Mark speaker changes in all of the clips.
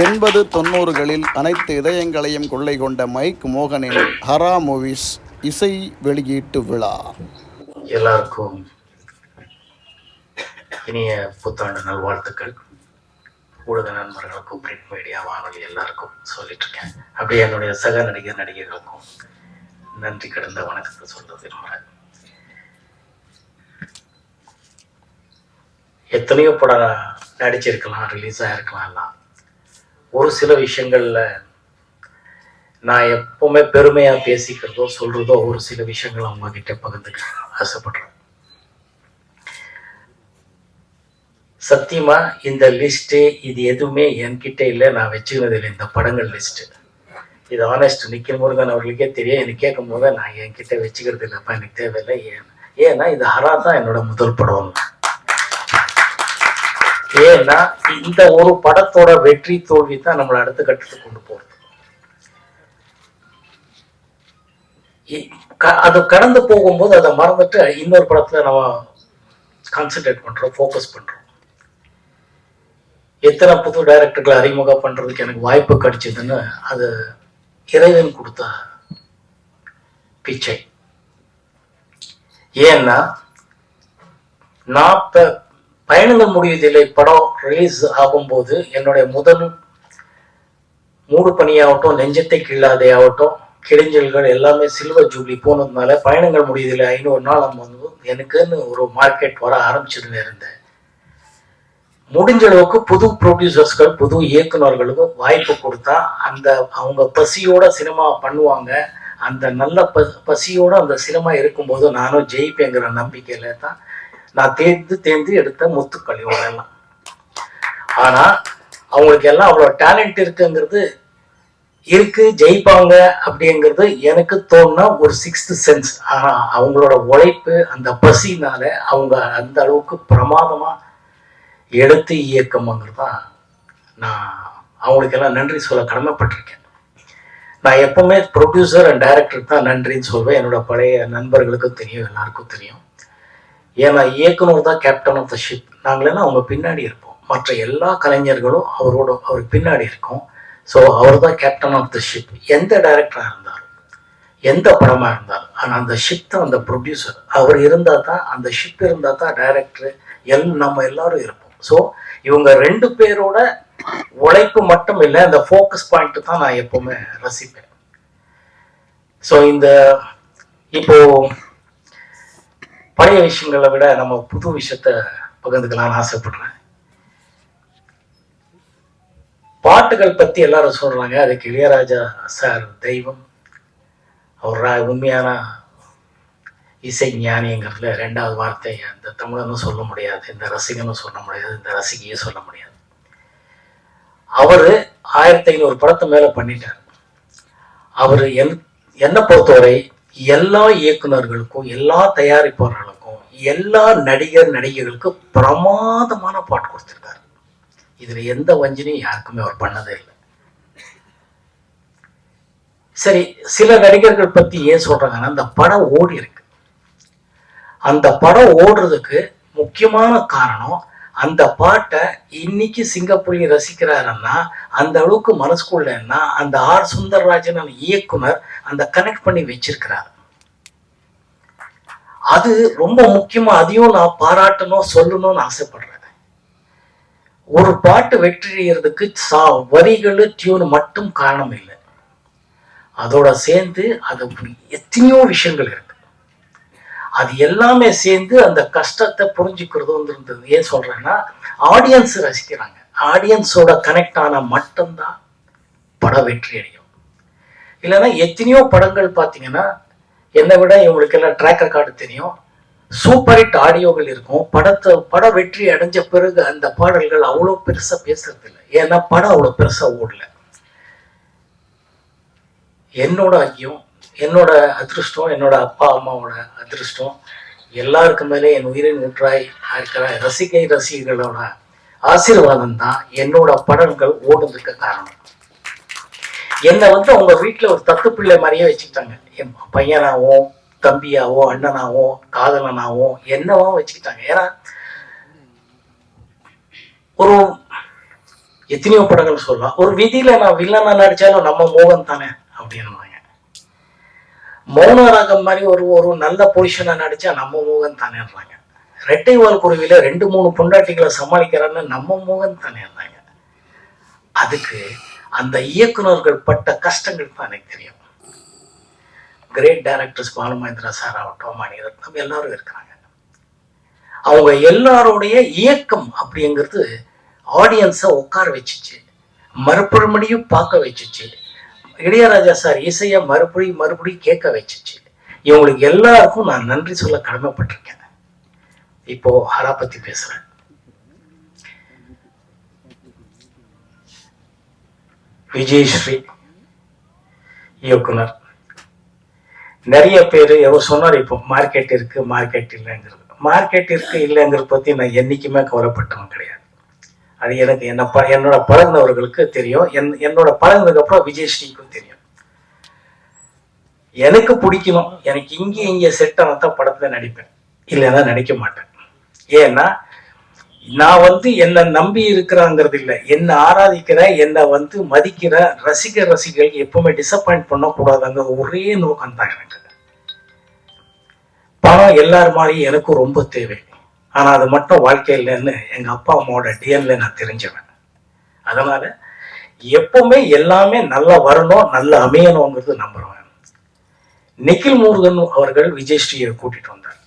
Speaker 1: எண்பது தொண்ணூறுகளில் அனைத்து இதயங்களையும் கொள்ளை கொண்ட மைக் மோகனின் ஹரா மூவிஸ் இசை வெளியீட்டு விழா.
Speaker 2: எல்லாருக்கும் இனிய புத்தாண்டு நல்வாழ்த்துக்கள். ஊடக நண்பர்களுக்கும் பிரிண்ட் மீடியா வானொலி எல்லாருக்கும் சொல்லிட்டு இருக்கேன். அப்படியே என்னுடைய சக நடிகர் நடிகர்களுக்கும் நன்றி கடந்த வணக்கத்தை சொல்ல விரும்புகிறேன் எத்தனையோ படம் நடிச்சிருக்கலாம் ரிலீஸ் ஆகிருக்கலாம் எல்லாம். ஒரு சில விஷயங்கள்ல நான் எப்பவுமே பெருமையா பேசிக்கிறதோ சொல்றதோ ஒரு சில விஷயங்கள் அவங்க கிட்ட பகிர்ந்துக்க ஆசைப்படுறேன். சத்தியமா இந்த லிஸ்ட் இது எதுவுமே என்கிட்ட இல்லை. நான் வச்சுக்கிறது இல்லை. இந்த படங்கள் லிஸ்ட் இது ஆனஸ்ட் நிக்கில் முருகன் அவர்களுக்கே தெரியும். எனக்கு கேட்கும் போது நான் என்கிட்ட வச்சுக்கிறது இல்லைப்பா எனக்கு தேவையில்லை. ஏன்? ஏன்னா இது ஹரா தான் என்னோட முதல் படம். ஏன்னா இந்த ஒரு படத்தோட வெற்றி தோல்வி தான் நம்மளை அடுத்த கட்டத்துக்கு கொண்டு போறது அது கடந்து போகும்போது அதை மறந்துட்டு இன்னொரு படத்துல நம்ம கான்சென்ட்ரேட் பண்றோம் ஃபோக்கஸ் பண்றோம். எத்தனை புது டைரக்டர்களை அறிமுகம் பண்றதுக்கு எனக்கு வாய்ப்பு கிடைச்சதுன்னு அது இறைவன் கொடுத்த பிச்சை. ஏன்னா நான் பயணங்கள் முடிவதில்லை. படம் ரிலீஸ் ஆகும்போது என்னுடைய முதல் மூடு பணியாகட்டும் நெஞ்சத்தை கிள்ளாதே ஆகட்டும் கிழிஞ்சல்கள் எல்லாமே சில்வர் ஜூப்ளி போனதுனால பயணங்கள் முடியதில்லை ஐநூறு நாள் வந்து எனக்குன்னு ஒரு மார்க்கெட் வர ஆரம்பிச்சுன்னு இருந்தேன் முடிஞ்ச அளவுக்கு புது ப்ரொடியூசர்ஸ்கள் புது இயக்குநர்களுக்கும் வாய்ப்பு கொடுத்தா அந்த அவங்க பசியோட சினிமா பண்ணுவாங்க. அந்த நல்ல ப பசியோட அந்த சினிமா இருக்கும்போது நானும் ஜெயிப்பேங்கிற நம்பிக்கையில தான் நான் தேர்ந்து தேர்ந்து எடுத்த முத்துக்கள் இவங்கெல்லாம் ஆனா அவங்களுக்கு எல்லாம் அவ்வளோ டேலண்ட் இருக்குங்கிறது இருக்கு ஜெயிப்பாங்க அப்படிங்கிறது எனக்கு தோணுனா ஒரு சிக்ஸ்த் சென்ஸ் ஆனா அவங்களோட உழைப்பு அந்த பசினால அவங்க அந்த அளவுக்கு பிரமாதமா எடுத்து இயக்கம்ங்கிறது தான் நான் அவங்களுக்கெல்லாம் நன்றி சொல்ல கடமைப்பட்டிருக்கேன். நான் எப்பவுமே ப்ரொடியூசர் அண்ட் டைரக்டர் தான் நன்றின்னு சொல்வேன். என்னோட பழைய நண்பர்களுக்கும் தெரியும் எல்லாருக்கும் தெரியும். ஏன்னா இயக்குனர் தான் கேப்டன் ஆஃப் த ஷிப் நாங்களெல்லாம் அவங்க பின்னாடி இருப்போம். மற்ற எல்லா கலைஞர்களும் அவரோட அவருக்கு பின்னாடி இருக்கும். ஸோ அவர் தான் கேப்டன் ஆஃப் த ஷிப் எந்த டைரக்டராக இருந்தாலும் எந்த படமாக இருந்தாலும் ஆனால் அந்த ஷிப் தான் அந்த ப்ரொடியூசர் அவர் இருந்தால் தான் அந்த ஷிப் இருந்தால் தான் டைரக்டர் எல் நம்ம எல்லாரும் இருப்போம். ஸோ இவங்க ரெண்டு பேரோட உழைப்பு மட்டும் இல்லை அந்த ஃபோக்கஸ் பாயிண்ட் தான் நான் எப்போவுமே ரசிப்பேன். ஸோ இந்த இப்போது பழைய விஷயங்களை விட நம்ம புது விஷயத்த பகிர்ந்துக்கலாம்னு ஆசைப்படுறேன். பாட்டுகள் பத்தி எல்லாரும் சொல்றாங்க. அதுக்கு இளையராஜா சார் தெய்வம் அவர் உண்மையான இசை ஞானிங்கிறதுல ரெண்டாவது வார்த்தை இந்த தமிழனும் சொல்ல முடியாது இந்த ரசிகனும் சொல்ல முடியாது இந்த ரசிகையும் சொல்ல முடியாது. அவரு ஆயிரத்தி ஐநூறு படத்தை மேலே பண்ணிட்டார். அவர் என் என்னை பொறுத்தவரை எல்லா இயக்குனர்களுக்கும் எல்லா தயாரிப்பாளர்களுக்கும் எல்லா நடிகர் நடிகைகளுக்கும் பிரமாதமான பாட்டு கொடுத்துருக்காரு. இதுல எந்த வஞ்சனையும் யாருக்குமே அவர் பண்ணதே இல்லை. சரி சில நடிகர்கள் பத்தி ஏன் சொல்றாங்கன்னா அந்த படம் ஓடி இருக்கு. அந்த படம் ஓடுறதுக்கு முக்கியமான காரணம் அந்த பாட்டை இன்னைக்கு சிங்கப்பூரையும் ரசிக்கிறாருன்னா அந்த அளவுக்கு மனசுக்குள்ளன்னா அந்த ஆர். சுந்தரராஜன் இயக்குனர் அந்த கனெக்ட் பண்ணி வச்சிருக்கிறார். அது ரொம்ப முக்கியமா அதையும் நான் பாராட்டணும் சொல்லணும்னு ஆசைப்படுறேன். ஒரு பாட்டு வெற்றியறதுக்கு சா வரிகள் டியூன் மட்டும் காரணம் இல்லை. அதோட சேர்ந்து அது எத்தனையோ விஷயங்கள் இருக்கு. அது எல்லாமே சேர்ந்து அந்த கஷ்டத்தை புரிஞ்சுக்கிறதுன்றது ஏன் சொல்றேன்னா ஆடியன்ஸ் ரசிக்கிறாங்க. ஆடியன்ஸோட கனெக்ட் ஆன மட்டும்தான் பட வெற்றி அடையும். இல்லைன்னா எத்தனையோ படங்கள் பார்த்தீங்கன்னா என்னை விட இவங்களுக்கு எல்லாம் ட்ராக் ரெக்கார்டு தெரியும். சூப்பர் ஹிட் ஆடியோகள் இருக்கும். படத்தை பட வெற்றி அடைஞ்ச பிறகு அந்த பாடல்கள் அவ்வளோ பெருசாக பேசுறது இல்லை. ஏன்னா படம் அவ்வளோ பெருசாக ஓடல. என்னோட ஐயம் என்னோட அதிருஷ்டம் என்னோட அப்பா அம்மாவோட அதிருஷ்டம் எல்லாருக்கும் மேலே என் உயிரின் ஒன்றாய் இருக்கிற ரசிகை ரசிகர்களோட ஆசீர்வாதம் தான் என்னோட படங்கள் ஓடுறதுக்கு காரணம். என்னை வந்து அவங்க வீட்டில் ஒரு தத்து பிள்ளை மாதிரியே வச்சுக்கிட்டாங்க. என் பையனாகவும் தம்பியாவோ அண்ணனாகவும் காதலனாகவும் என்னவோ வச்சுக்கிட்டாங்க. ஏன்னா ஒரு எத்தனையோ படங்கள் சொல்லலாம். ஒரு விதியில நான் வில்லனா நடிச்சாலும் நம்ம மோகன் தானே அப்படின்னுவாங்க. மௌனராகம் மாதிரி ஒரு ஒரு நல்ல பொசிஷனை நடிச்சா நம்ம மோகன் தானேன்றாங்க. ரெட்டை வால் குருவில ரெண்டு மூணு பொண்டாட்டிகளை சமாளிக்கிறான்னு நம்ம மோகன் இருந்தாங்க அதுக்கு அந்த இயக்குனர்கள் பட்ட கஷ்டங்கள் தான் எனக்கு தெரியும். கிரேட் டைரக்டர்ஸ் பாலுமேந்திரா சார் ஆகட்டும் மணிரத்னம் எல்லாரும் இருக்கிறாங்க. அவங்க எல்லாருடைய இயக்கம் அப்படிங்கிறது ஆடியன்ஸை உட்கார வச்சுச்சு. மறுபடியும் பார்க்க வச்சுச்சு. இளையராஜா சார் இசையை மறுபடியும் மறுபடியும் கேட்க வச்சுச்சு. இவங்களுக்கு எல்லாருக்கும் நான் நன்றி சொல்ல கடமைப்பட்டிருக்கேன். இப்போ ஹரா பத்தி பேசுறேன். விஜயஸ்ரீ இயக்குனர். நிறைய பேர் எவர் சொன்னார் இப்போ மார்க்கெட் இருக்கு மார்க்கெட் இல்லைங்கிறது. மார்க்கெட் இருக்கு இல்லைங்கிறத பத்தி நான் என்னைக்குமே கவலைப்பட்டவன் கிடையாது. அது எனக்கு என்ன ப என்னோட பழகினவர்களுக்கு தெரியும். என் என்னோட பழகுனதுக்கு அப்புறம் விஜயஸ்ரீக்கும் தெரியும். எனக்கு பிடிக்கணும். எனக்கு இங்கே இங்கே செட் தான் படத்துல நடிப்பேன். இல்லைன்னா நடிக்க மாட்டேன். ஏன்னா நான் வந்து என்னை நம்பி இருக்கிறாங்கிறது இல்லை. என்னை ஆராதிக்கிற என்னை வந்து மதிக்கிற ரசிகர் ரசிகர்கள் எப்பவுமே டிசப்பாயிண்ட் பண்ணக்கூடாதுங்க ஒரே நோக்கம் தான் எனக்கு. பணம் எல்லார் மாதிரியும் எனக்கும் ரொம்ப தேவை. ஆனா அது மட்டும் வாழ்க்கை இல்லைன்னு எங்க அப்பா அம்மாவோட டிஎன்ல நான் தெரிஞ்சவன். அதனால எப்பவுமே எல்லாமே நல்லா வரணும் நல்லா அமையணுங்கிறது நம்புறவன். நிக்கில் முருகன் அவர்கள் விஜயஸ்ரீயை கூட்டிட்டு வந்தார்.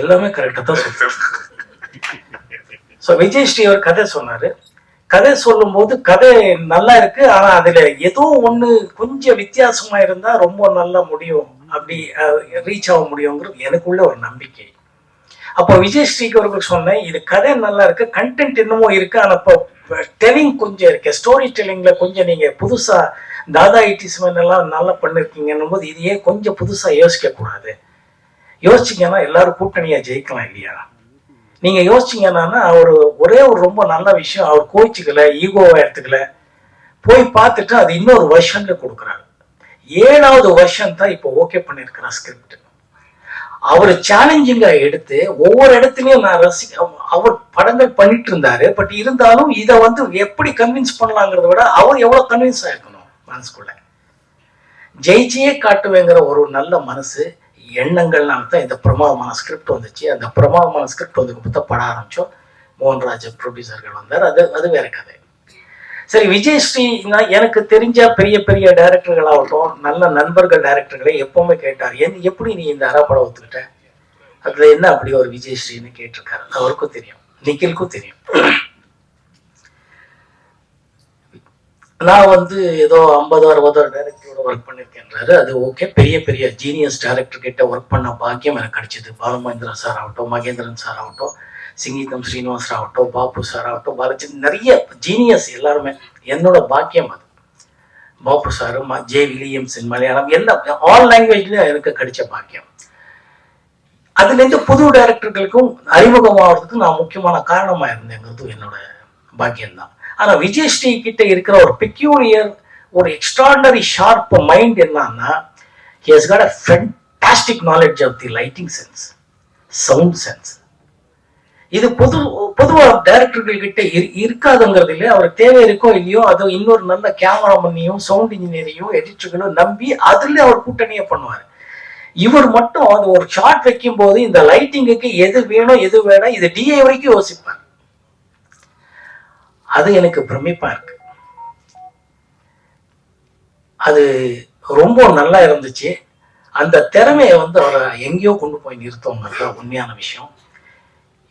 Speaker 2: எல்லாமே கரெக்டா தான் சொல்றேன் ஸோ விஜயஸ்ரீ அவர் கதை சொன்னாரு. கதை சொல்லும்போது கதை நல்லா இருக்கு ஆனா அதுல ஏதோ ஒண்ணு கொஞ்சம் வித்தியாசமா இருந்தா ரொம்ப நல்லா முடியும் அப்படி ரீச் ஆக முடியுங்கிறது எனக்குள்ள ஒரு நம்பிக்கை. அப்போ விஜயஸ்ரீக்கு அவர்களுக்கு சொன்னேன் இது கதை நல்லா இருக்கு கண்டென்ட் இன்னமும் இருக்கு ஆனா இப்போ டெல்லிங் கொஞ்சம் இருக்கு. ஸ்டோரி டெல்லிங்ல கொஞ்சம் நீங்க புதுசா தாதா இட்டிஸ்மன் எல்லாம் நல்லா பண்ணிருக்கீங்கன்னும் போது இதையே கொஞ்சம் புதுசா யோசிக்க கூடாது. யோசிச்சீங்கன்னா எல்லாரும் கூட்டணியா ஜெயிக்கலாம் இல்லையா? நீங்க யோசிச்சீங்கன்னா அவர் ஒரே ஒரு ரொம்ப நல்ல விஷயம் அவர் கோச்சிக்கல ஈகோவை எடுத்துக்கல. போய் பார்த்துட்டு அது இன்னொரு வருஷன்ல கொடுக்குறாரு. ஏழாவது வருஷம் தான் இப்போ ஓகே பண்ணியிருக்கிறார் ஸ்கிரிப்ட் அவர் சேலஞ்சிங்கா எடுத்து ஒவ்வொரு இடத்துலயும் நான் ரசி அவர் படங்கள் பண்ணிட்டு இருந்தாரு பட் இருந்தாலும் இதை வந்து எப்படி கன்வின்ஸ் பண்ணலாங்கிறத விட அவர் எவ்வளவு கன்வின்ஸ் ஆயிருக்கணும் மனசுக்குள்ள. ஜெயிச்சியே காட்டுவேங்கிற ஒரு நல்ல மனசு எண்ணங்கள்னால தான் இந்த பிரமாதமான ஸ்கிரிப்ட் வந்துச்சு. அந்த பிரமாதமான ஸ்கிரிப்ட் வந்து பார்த்தா பட ஆரம்பிச்சோம். மோகன்ராஜ் ப்ரொடியூசர்கள் வந்தார். அது அது வேற கதை. சரி விஜயஸ்ரீ நான் எனக்கு தெரிஞ்ச பெரிய பெரிய டைரக்டர்களாகட்டும் நல்ல நண்பர்கள் டைரக்டர்களை எப்பவுமே கேட்டார். என் எப்படி நீ இந்த அறப்பட ஒத்துக்கிட்ட? அதுல என்ன அப்படி ஒரு விஜயஸ்ரீன்னு கேட்டிருக்காரு. அவருக்கும் தெரியும். நிக்கிலுக்கும் தெரியும். நான் வந்து ஏதோ ஐம்பது அறுபதோ டைரக்டர் ஒர்க் பண்ணியிருக்கேன்றாரு அது ஓகே பெரிய பெரிய ஜீனியஸ் டேரக்டர் கிட்ட ஒர்க் பண்ண பாக்கியம் எனக்கு கடிச்சிது. பால மகேந்திரன் சார் ஆகட்டும் மகேந்திரன் சார் ஆகட்டும் சிங்கீதம் ஸ்ரீனிவாஸ் ஆகட்டும் பாபு சார் ஆகட்டும் பாலச்சந்திரன் நிறைய ஜீனியஸ் எல்லாருமே என்னோட பாக்கியம் அது. Babu sir J Williams Malayalam எல்லாம் ஆல் லாங்குவேஜ்லயும் எனக்கு கிடைச்ச பாக்கியம். அதுலேருந்து புது டைரக்டர்களுக்கும் அறிமுகமாகிறதுக்கு நான் முக்கியமான காரணமாக இருந்தேங்கிறது என்னோட பாக்கியம்தான். ஆனால் விஜயஸ்ரீ கிட்ட இருக்கிற ஒரு பெக்யூரியர் ஒரு எக்ஸ்ட்ராடனரி ஷார்ப் மைண்ட் என்னன்னா he got a fantastic knowledge of the lighting sense sound sense இது பொது பொதுவாக டைரக்டர்கள் கிட்ட இரு- இருக்காதுங்கிறது இல்லை அவருக்கு தேவை இருக்கோ இல்லையோ அது இன்னொரு நல்ல கேமராமனையும் சவுண்ட் இன்ஜினியரையும் எடிட்டர்களும் நம்பி அதுல அவர் கூட்டணியை பண்ணுவார். இவர் மட்டும் அது ஒரு ஷார்ட் வைக்கும் போது இந்த லைட்டிங்குக்கு எது வேணும் எது வேணும் இது டிஏ வரைக்கும் யோசிப்பார். அது எனக்கு பிரமிப்பா இருக்கு. அது ரொம்ப நல்லா இருந்துச்சு. அந்த திறமையை வந்து அவரை எங்கேயோ கொண்டு போய் நிறுத்தோங்கிறது உண்மையான விஷயம்.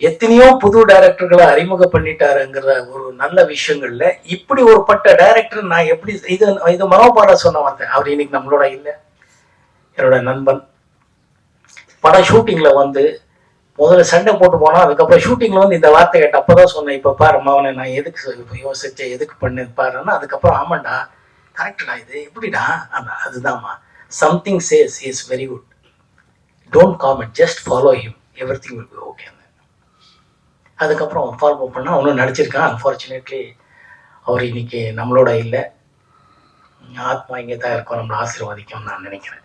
Speaker 2: எத்தனையோ புது டைரக்டர்களை அறிமுகம் பண்ணிட்டாருங்கிற ஒரு நல்ல விஷயங்கள்ல இப்படி ஒரு பட்ட டைரக்டர் நான் எப்படி இது இது மனோபாலா சொன்ன வந்தேன் அவர் இன்னைக்கு நம்மளோட இல்லை. என்னோட நண்பன். படம் ஷூட்டிங்ல வந்து முதல்ல சண்டை போட்டு போனோம் அதுக்கப்புறம் ஷூட்டிங்ல வந்து இந்த வார்த்தை கேட்ட அப்பதான் சொன்னேன் இப்ப பாரு மவனை நான் எதுக்கு யோசிச்சேன் எதுக்கு பண்ணு பாருன்னா. அதுக்கப்புறம் ஆமாண்டா கரெக்டடா இது எப்படிடா? ஆமா அதுதான்மா. Something says is very good don't comment just follow him everything will be okay அதுக்கப்புறம் ஃபாலோ பண்ணால் ஒன்றும் நடிச்சிருக்கான். அன்ஃபார்ச்சுனேட்லி அவர் இன்னைக்கு நம்மளோட இல்லை. ஆத்மா இங்கே தான் இருக்கும். நம்மளை ஆசீர்வதிக்கும்னு நான் நினைக்கிறேன்.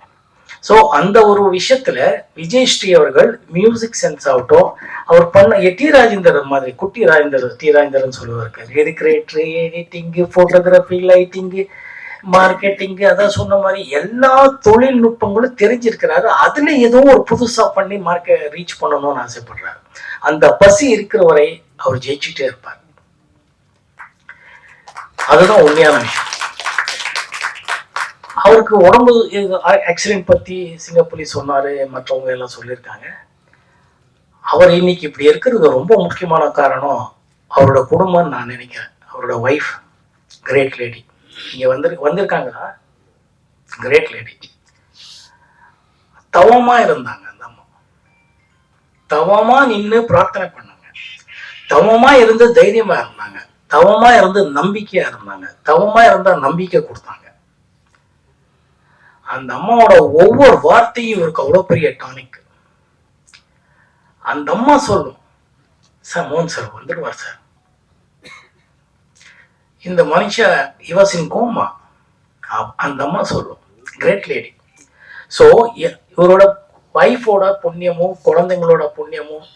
Speaker 2: ஸோ அந்த ஒரு விஷயத்துல விஜய் ஸ்ரீ அவர்கள் மியூசிக் சென்ஸ் ஆகட்டும் அவர் பண்ண எட்டி டி ராஜேந்தர் மாதிரி குட்டி ராஜேந்தர் டி ராஜேந்தர்னு சொல்லுவார். எடிக்ரேட்டர் எடிட்டிங்கு ஃபோட்டோகிராஃபி லைட்டிங்கு மார்க்கெட்டிங்கு அதான் சொன்ன மாதிரி எல்லா தொழில்நுட்பங்களும் தெரிஞ்சிருக்கிறாரு. அதுல ஏதோ ஒரு புதுசா பண்ணி மார்க்கெட் ரீச் பண்ணணும்னு ஆசைப்படுறாரு. அந்த பசி இருக்கிற வரை அவர் ஜெயிச்சுட்டே இருப்பார். அதுதான் உண்மையான விஷயம். அவருக்கு உடம்பு ஆக்சிடென்ட் பத்தி சிங்கப்புலி சொன்னாரு மற்றவங்க எல்லாம் சொல்லியிருக்காங்க. அவர் இன்னைக்கு இப்படி இருக்கிறது ரொம்ப முக்கியமான காரணம் அவரோட குடும்பம் நான் நினைக்கிறேன். அவரோட ஒய்ஃப் கிரேட் லேடி இங்க வந்து வந்திருக்காங்கன்னா கிரேட் லேடி தவமா இருந்தாங்க அந்த அம்மா. தவமா நின்று பிரார்த்தனை பண்ணாங்க. தவமா இருந்து தைரியமா இருந்தாங்க. தவமா இருந்து நம்பிக்கையா இருந்தாங்க. தவமா இருந்தா நம்பிக்கை கொடுத்தாங்க. அந்த அம்மாவோட ஒவ்வொரு வார்த்தையும் இவருக்கு அவ்வளோ பெரிய டானிக் அந்த அம்மா சொல்லும் சார் மோகன் சார் வந்துடுவார் சார். இந்த மனுஷன் இவசின் கோமா. அந்த அம்மா சொல்லும். கிரேட் லேடி ஸோ இவரோட ஒய்ஃபோட புண்ணியமும் குழந்தைங்களோட புண்ணியமும்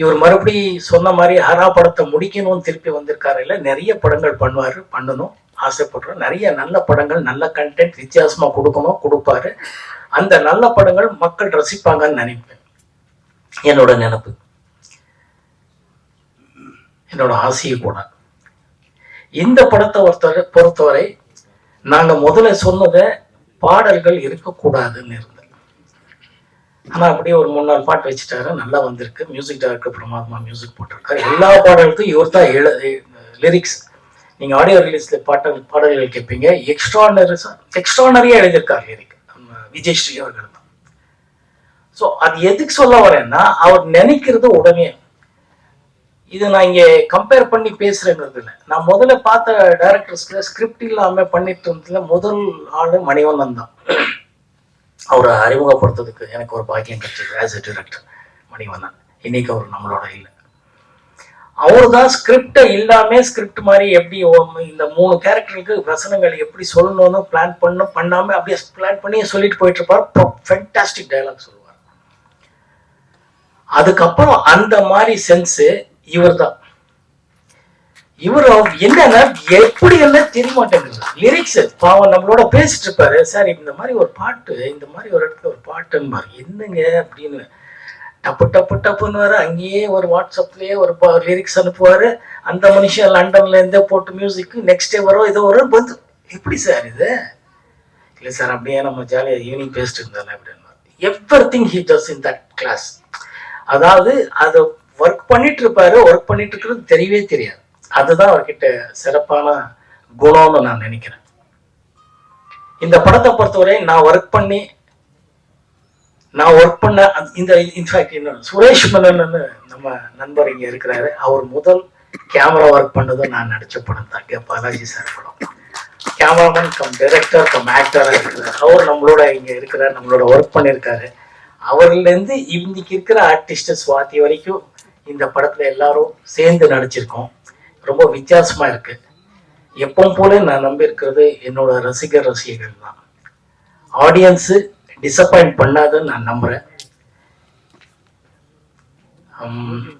Speaker 2: இவர் மறுபடி சொன்ன மாதிரி ஹரா படத்தை முடிக்கணும்னு திருப்பி வந்திருக்காரு. இல்லை நிறைய படங்கள் பண்ணுவார் பண்ணணும் ஆசைப்படுறோம். நிறைய நல்ல படங்கள் நல்ல கண்டென்ட் வித்தியாசமாக கொடுக்கணும் கொடுப்பாரு. அந்த நல்ல படங்கள் மக்கள் ரசிப்பாங்கன்னு நினைப்பேன். என்னோட நினைப்பு. என்னோட ஆசையை கூட. இந்த படத்தை பொறுத்தவரை பொறுத்தவரை நாங்க முதல்ல சொன்னதை பாடல்கள் இருக்கக்கூடாதுன்னு இருந்தேன் ஆனா அப்படியே ஒரு மூணு நாலு பாட்டு வச்சுட்டாரு. நல்லா வந்திருக்கு. மியூசிக் டைரக்டர் பிரமாத்மா மியூசிக் போட்டிருக்காரு. எல்லா பாடலுக்கும் இவர் தான் எழு லிரிக்ஸ் நீங்கள் ஆடியோ ரிலீஸில் பாட்டல் பாடல்கள் கேட்பீங்க. எக்ஸ்ட்ரானரி எக்ஸ்ட்ரானரியாக எழுதியிருக்கார் லிரிக் நம்ம விஜய் ஸ்ரீ அவர்கள் தான். ஸோ அது எதுக்கு சொல்ல வரேன்னா அவர் நினைக்கிறது உடனே இது நான் இங்கே கம்பேர் பண்ணி பேசுறேங்கிறது இல்லை. நான் முதல்ல பார்த்த டைரக்டர்ஸ்ல ஸ்கிரிப்ட் இல்லாம பண்ணிட்டு இருந்ததுல முதல் ஆள் மணிவண்ணன் தான். அவரை அறிமுகப்படுத்துறதுக்கு எனக்கு ஒரு பாக்கியம் கிடைச்சது ஆஸ் எ டிரெக்டர் மணிவண்ணன். இன்னைக்கு அவர் நம்மளோட இல்லை. அவர் தான் ஸ்கிரிப்டை இல்லாம ஸ்கிரிப்ட் மாதிரி எப்படி இந்த மூணு கேரக்டருக்கு வசனங்கள் எப்படி சொல்லணும்னு பிளான் பண்ண பண்ணாம அப்படியே பிளான் பண்ணி சொல்லிட்டு போயிட்டு இருப்பார். ஃபென்டாஸ்டிக் டயலாக் சொல்லுவார். அதுக்கப்புறம் அந்த மாதிரி சென்ஸ் இவர் தான் இவர் என்னன்னா எப்படி எல்லாம் தெரிய மாட்டேங்குது லிரிக்ஸ் பாவம் நம்மளோட பேசிட்டு இருப்பாரு. சார் இந்த மாதிரி ஒரு பாட்டு இந்த மாதிரி ஒரு இடத்துல ஒரு பாட்டுன்னு என்னங்க? அப்படின்னு. டப்பு டப்பு டப்புன்னு வர அங்கேயே ஒரு வாட்ஸ்அப்லயே ஒரு லிரிக்ஸ் அனுப்புவாரு. அந்த மனுஷன் லண்டன்ல இருந்தே போட்டு மியூசிக் நெக்ஸ்ட் டே வரும் இது வரும் வந்து எப்படி சார் இது? இல்லை சார் அப்படியே நம்ம ஜாலியாக ஈவினிங் பேசிட்டு இருந்தாலே அப்படின்னு everything he does in that class. அதாவது அதை ஒர்க் பண்ணிட்டு இருப்பாரு ஒர்க் பண்ணிட்டு இருக்கிறது தெரியவே தெரியாது. அதுதான் அவர்கிட்ட சிறப்பான குணம்னு நான் நினைக்கிறேன். இந்த படத்தை பொறுத்தவரை நான் ஒர்க் பண்ணி நான் ஒர்க் பண்ண இந்த இன்ஃபேக்ட் இன்னும் சுரேஷ் மன்னன் நம்ம நண்பர் இங்க இருக்கிறாரு. அவர் முதல் கேமரா ஒர்க் பண்ணதும் நான் நடிச்ச படம் தான். கே. பாலாஜி சார் படம். கேமராமேன் கம் டைரக்டர் கம் ஆக்டராக இருக்கிறார். அவர் நம்மளோட இங்க இருக்கிறார் நம்மளோட ஒர்க் பண்ணியிருக்காரு. அவர்லேருந்து இன்னைக்கு இருக்கிற ஆர்டிஸ்ட் சுவாதி வரைக்கும் இந்த படத்துல எல்லாரும் சேர்ந்து நடிச்சிருக்கோம். ரொம்ப வித்தியாசமா இருக்கு. எப்பவும் போல நான் நம்பியிருக்கிறது என்னோட ரசிகர் ரசிகர்கள் தான். ஆடியன்ஸு டிசப்பாயிண்ட் பண்ணாதுன்னு நான் நம்புறேன்.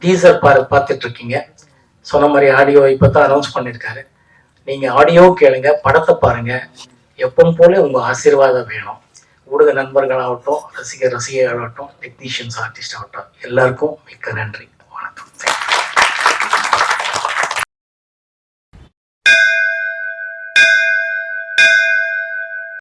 Speaker 2: டீசர் பா பார்த்துட்டு இருக்கீங்க. சொன்ன மாதிரி ஆடியோ இப்போ தான் அனௌன்ஸ் பண்ணியிருக்காரு நீங்க ஆடியோ கேளுங்க படத்தை பாருங்க. எப்பவும் போல உங்க ஆசீர்வாதம் வேணும். ஊடக நண்பர்களாகட்டும் ரசிகர் ரசிகர்களாகட்டும் டெக்னீஷியன்ஸ் ஆர்டிஸ்ட் ஆகட்டும் எல்லாருக்கும் மிக்க நன்றி.